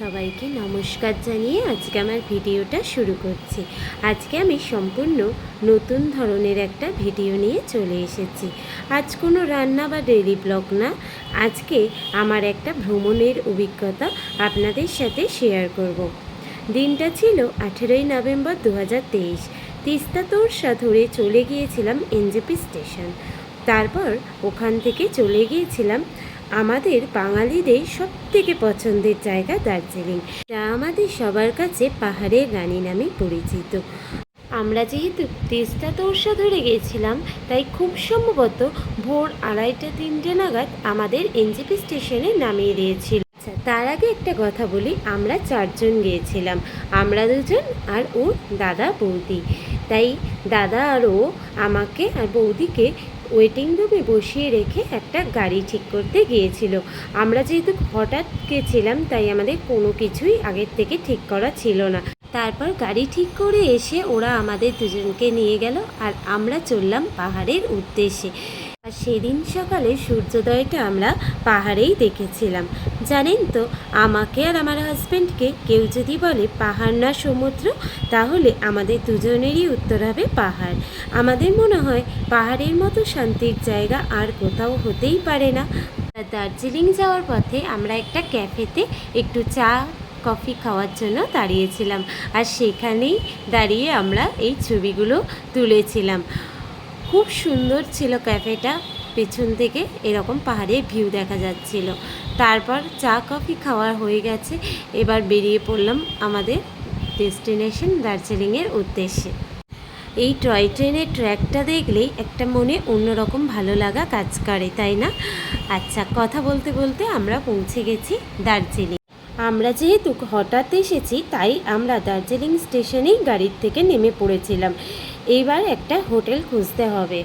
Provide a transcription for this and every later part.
সবাইকে নমস্কার জানিয়ে আজকে আমার ভিডিওটা শুরু করছি। আজকে আমি সম্পূর্ণ নতুন ধরনের একটা ভিডিও নিয়ে চলে এসেছি। আজ কোনো রান্না বা ডেলি ব্লগ না। আজকে আমার একটা ভ্রমণের অভিজ্ঞতা আপনাদের সাথে শেয়ার করব। দিনটা ছিল আঠেরোই নভেম্বর দু হাজার তেইশ। তিস্তা তোরসা ধরে চলে গিয়েছিলাম এনজেপি স্টেশন। তারপর ওখান থেকে চলে গিয়েছিলাম আমাদের বাঙালিদের সব থেকে পছন্দের জায়গা দার্জিলিং। যা আমাদের সবার কাছে পাহাড়ের রানী নামে পরিচিত। আমরা যেহেতু তেস্তা তোরসা ধরে গেছিলাম তাই খুব সম্ভবত ভোর আড়াইটা তিনটে নাগাদ আমাদের এনজেপি স্টেশনে নামিয়ে দিয়েছিল। আচ্ছা তার আগে একটা কথা বলি, আমরা চারজন গিয়েছিলাম। আমরা দুজন আর ওর দাদা বৌদি। তাই দাদা আর ও আমাকে আর বৌদিকে ওয়েটিং রুমে বসিয়ে রেখে একটা গাড়ি ঠিক করতে গিয়েছিল। আমরা যেহেতু হঠাৎ গেছিলাম, তাই আমাদের কোনো কিছুই আগের থেকে ঠিক করা ছিল না। তারপর গাড়ি ঠিক করে এসে ওরা আমাদের দুজনকে নিয়ে গেল আর আমরা চললাম পাহাড়ের উদ্দেশ্যে। আর সেদিন সকালে সূর্যোদয়টা আমরা পাহাড়েই দেখেছিলাম। জানেন তো, আমাকে আর আমার হাজব্যান্ডকে কেউ যদি বলে পাহাড় না সমুদ্র, তাহলে আমাদের দুজনেরই উত্তর হবে পাহাড়। আমাদের মনে হয় পাহাড়ের মতো শান্তির জায়গা আর কোথাও হতেই পারে না। দার্জিলিং যাওয়ার পথে আমরা একটা ক্যাফেতে একটু চা, কফি খাওয়ার জন্য দাঁড়িয়েছিলাম। আর সেখানেই দাঁড়িয়ে আমরা এই ছবিগুলো তুলেছিলাম। খুব সুন্দর ছিল ক্যাফেটা। পেছন থেকে এরকম পাহাড়ের ভিউ দেখা যাচ্ছিল। তারপর চা, কফি খাওয়া হয়ে গেছে। এবার বেরিয়ে পড়লাম আমাদের ডেস্টিনেশন দার্জিলিংয়ের উদ্দেশ্যে। এই টয় ট্রেনের ট্র্যাকটা দেখলেই একটা মনে অন্যরকম ভালো লাগা কাজ করে, তাই না? আচ্ছা কথা বলতে বলতে আমরা পৌঁছে গেছি দার্জিলিং। আমরা যেহেতু হঠাৎ এসেছি, তাই আমরা দার্জিলিং স্টেশনেই গাড়ির থেকে নেমে পড়েছিলাম। এইবার একটা হোটেল খুঁজতে হবে।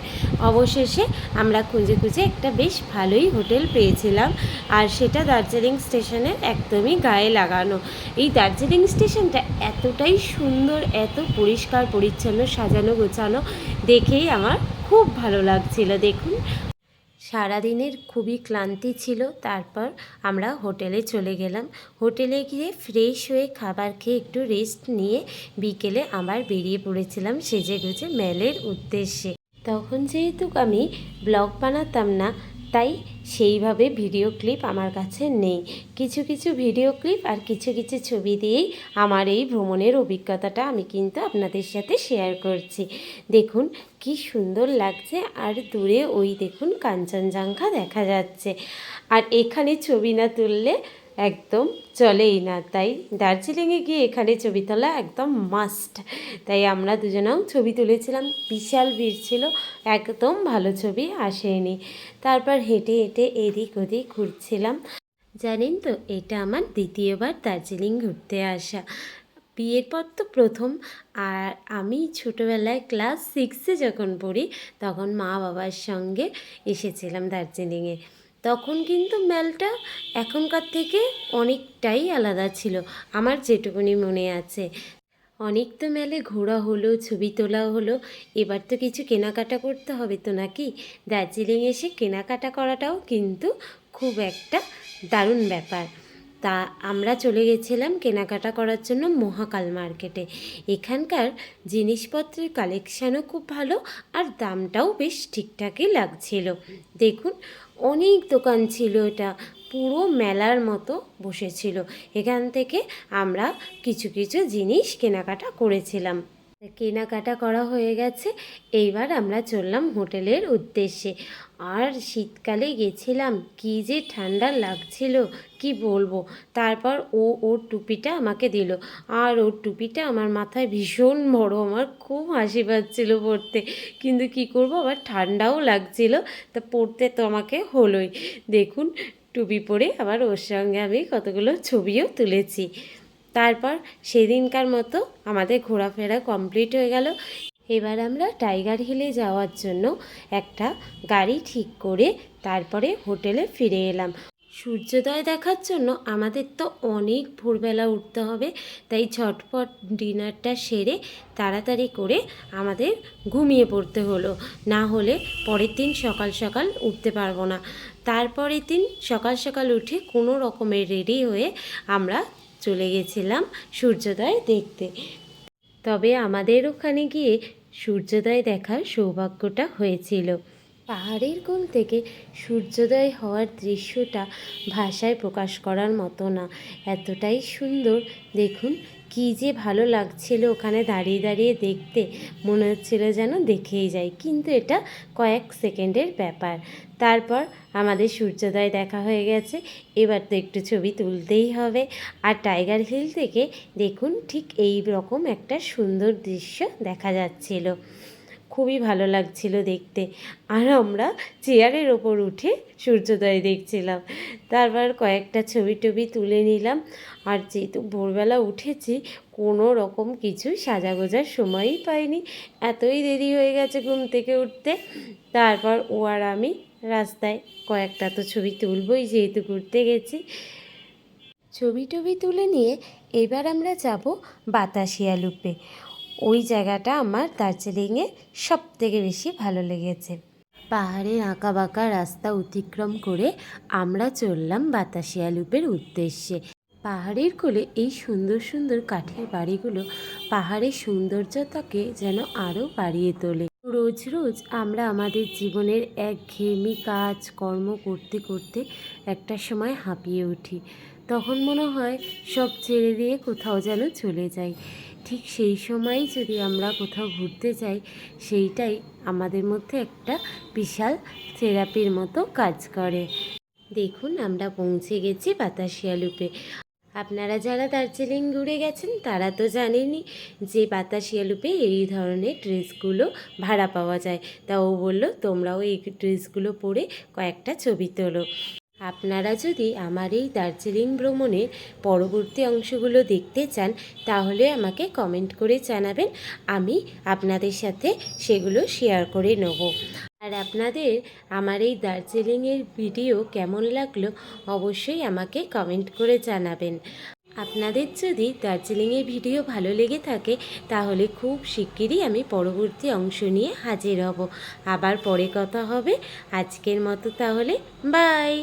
অবশেষে আমরা খুঁজে খুঁজে একটা বেশ ভালোই হোটেল পেয়েছিলাম। আর সেটা দার্জিলিং স্টেশনের একদমই গায়ে লাগানো। এই দার্জিলিং স্টেশনটা এতটাই সুন্দর, এত পরিষ্কার, পরিচ্ছন্ন, সাজানো গোছানো, দেখেই আমার খুব ভালো লাগছিল। দেখুন সারাদিনের খুবই ক্লান্তি ছিল, তারপর আমরা হোটেলে চলে গেলাম। হোটেলে গিয়ে ফ্রেশ হয়ে খাবার খেয়ে একটু রেস্ট নিয়ে বিকেলে আবার বেরিয়ে পড়েছিলাম সেজে গুজে মেলের উদ্দেশ্যে। তখন যেহেতু আমি ব্লগ বানাতাম না তাই সেইভাবে ভিডিও ক্লিপ আমার কাছে নেই। কিছু কিছু ভিডিও ক্লিপ আর কিছু কিছু ছবি দিয়েই আমার এই ভ্রমণের অভিজ্ঞতাটা আমি কিন্তু আপনাদের সাথে শেয়ার করছি। দেখুন, কি সুন্দর লাগছে আর দূরে ওই দেখুন কাঞ্চনজঙ্ঘা দেখা যাচ্ছে। আর এখানে ছবি না তুললে একদম চলেই না, তাই দার্জিলিংয়ে গিয়ে এখানে ছবি তোলা একদম মাস্ট তাই আমরা দুজনেও ছবি তুলেছিলাম, বিশাল ভিড় ছিল, একদম ভালো ছবি আসেনি। তারপর হেঁটে হেঁটে এদিক ওদিক ঘুরছিলাম। জানেন তো, এটা আমার দ্বিতীয়বার দার্জিলিং ঘুরতে আসা। বিয়ের পর তো প্রথম, আর আমি ছোটোবেলায় ক্লাস সিক্সে যখন পড়ি, তখন মা বাবার সঙ্গে এসেছিলাম দার্জিলিংয়ে। তখন কিন্তু মেলটা এখনকার থেকে অনেকটাই আলাদা ছিল, আমার যেটুকুনি মনে আছে। অনেক তো মেলে ঘোরা হলো, ছবি তোলা হলো, এবার তো কিছু কেনাকাটা করতে হবে তো নাকি? দার্জিলিং এসে কেনাকাটা করাটাও কিন্তু খুব একটা দারুণ ব্যাপার। তা আমরা চলে গেছিলাম কেনাকাটা করার জন্য মহাকাল মার্কেটে। এখানকার জিনিসপত্রের কালেকশানও খুব ভালো আর দামটাও বেশ ঠিকঠাকই লাগছিল। দেখুন অনেক দোকান ছিল এটা। পুরো মেলার মতো বসেছিল। এখান থেকে আমরা কিছু কিছু জিনিস কেনাকাটা করেছিলাম। কেনাকাটা করা হয়ে গেছে। এইবার আমরা চললাম হোটেলের উদ্দেশ্যে। আর শীতকালে গেছিলাম, কি যে ঠান্ডা লাগছিল, কি বলব? তারপর ও ওর টুপিটা আমাকে দিল। আর ওর টুপিটা আমার মাথায় ভীষণ বড়, আমার খুব হাসি পাচ্ছিল পরতে কিন্তু কি করব, আবার ঠান্ডাও লাগছিল, তা পরতে তো আমাকে হলোই। দেখুন, টুপি পরে আবার ওর সঙ্গে আমি কতগুলো ছবিও তুলেছি। তারপর সেদিনকার মতো আমাদের ঘোরাফেরা কমপ্লিট হয়ে গেল। এবার আমরা টাইগার হিলে যাওয়ার জন্য একটা গাড়ি ঠিক করে তারপরে হোটেলে ফিরে এলাম। সূর্যোদয় দেখার জন্য আমাদের তো অনেক ভোরবেলা উঠতে হবে, তাই ঝটপট ডিনারটা সেরে তাড়াতাড়ি করে আমাদের ঘুমিয়ে পড়তে হলো। না হলে পরের দিন সকাল সকাল উঠতে পারব না। তারপরের দিন সকাল সকাল উঠে কোনো রকমের রেডি হয়ে আমরা চলে গেছিলাম সূর্যোদয় দেখতে। তবে আমাদের ওখানে গিয়ে সূর্যোদয় দেখার সৌভাগ্যটা হয়েছিল। পাহাড়ের কোল থেকে সূর্যোদয় হওয়ার দৃশ্যটা ভাষায় প্রকাশ করার মতো না। এতটাই সুন্দর, দেখুন কী যে ভালো লাগছিল ওখানে দাঁড়িয়ে দাঁড়িয়ে দেখতে। মনে হচ্ছিল যেন দেখেই যাই। কিন্তু এটা কয়েক সেকেন্ডের ব্যাপার। তারপর আমাদের সূর্যোদয় দেখা হয়ে গেছে। এবার তো একটু ছবি তুলতেই হবে। আর টাইগার হিল থেকে দেখুন ঠিক এই রকম একটা সুন্দর দৃশ্য দেখা যাচ্ছিল। খুবই ভালো লাগছিল দেখতে। আর আমরা চেয়ারের ওপর উঠে সূর্যোদয় দেখছিলাম। তারপর কয়েকটা ছবি টবি তুলে নিলাম। আর যেহেতু ভোরবেলা উঠেছি, কোনো রকম কিছু সাজাগোজার সময়ই পাইনি। এতই দেরি হয়ে গেছে ঘুম থেকে উঠতে। তারপর ও আর আমি রাস্তায় কয়েকটা তো ছবি তুলবই যেহেতু ঘুরতে গেছি। ছবি টবি তুলে নিয়ে এবার আমরা যাব বাতাসিয়া লুপে। ওই জায়গাটা আমার দার্জিলিংয়ে সব থেকে বেশি ভালো লেগেছে। পাহাড়ের আঁকা বাঁকা রাস্তা অতিক্রম করে আমরা চললাম বাতাসিয়া লুপের উদ্দেশ্যে। পাহাড়ের কোলে এই সুন্দর সুন্দর কাঠের বাড়িগুলো পাহাড়ের সৌন্দর্যতাকে যেন আরও বাড়িয়ে তোলে। রোজ রোজ আমরা আমাদের জীবনের একঘেয়েমি কাজ কর্ম করতে করতে একটা সময় হাঁপিয়ে উঠি। তখন মনে হয় সব ছেড়ে দিয়ে কোথাও যেন চলে যাই। ঠিক সেই সময়ই যদি আমরা কোথাও ঘুরতে যাই, সেইটাই আমাদের মধ্যে একটা বিশাল থেরাপির মতো কাজ করে। দেখুন, আমরা পৌঁছে গেছি বাতাসিয়া লুপে। আপনারা যারা দার্জিলিং ঘুরে গেছেন, তারা তো জানেনই যে বাতাসিয়া লুপে এই ধরনের ড্রেসগুলো ভাড়া পাওয়া যায়। তা ও বলল, তোমরাও এই ড্রেসগুলো পরে কয়েকটা ছবি তোলো। আপনারা যদি আমার এই দার্জিলিং ভ্রমণের পরবর্তী অংশগুলো দেখতে চান, তাহলে আমাকে কমেন্ট করে জানাবেন। আমি আপনাদের সাথে সেগুলো শেয়ার করে নেব। আর আপনাদের আমার এই দার্জিলিংয়ের ভিডিও কেমন লাগল, অবশ্যই আমাকে কমেন্ট করে জানাবেন। আপনাদের যদি দার্জিলিংয়ের ভিডিও ভালো লেগে থাকে, তাহলে খুব শিগগিরই আমি পরবর্তী অংশ নিয়ে হাজির হব। আবার পরে কথা হবে। আজকের মতো তাহলে বাই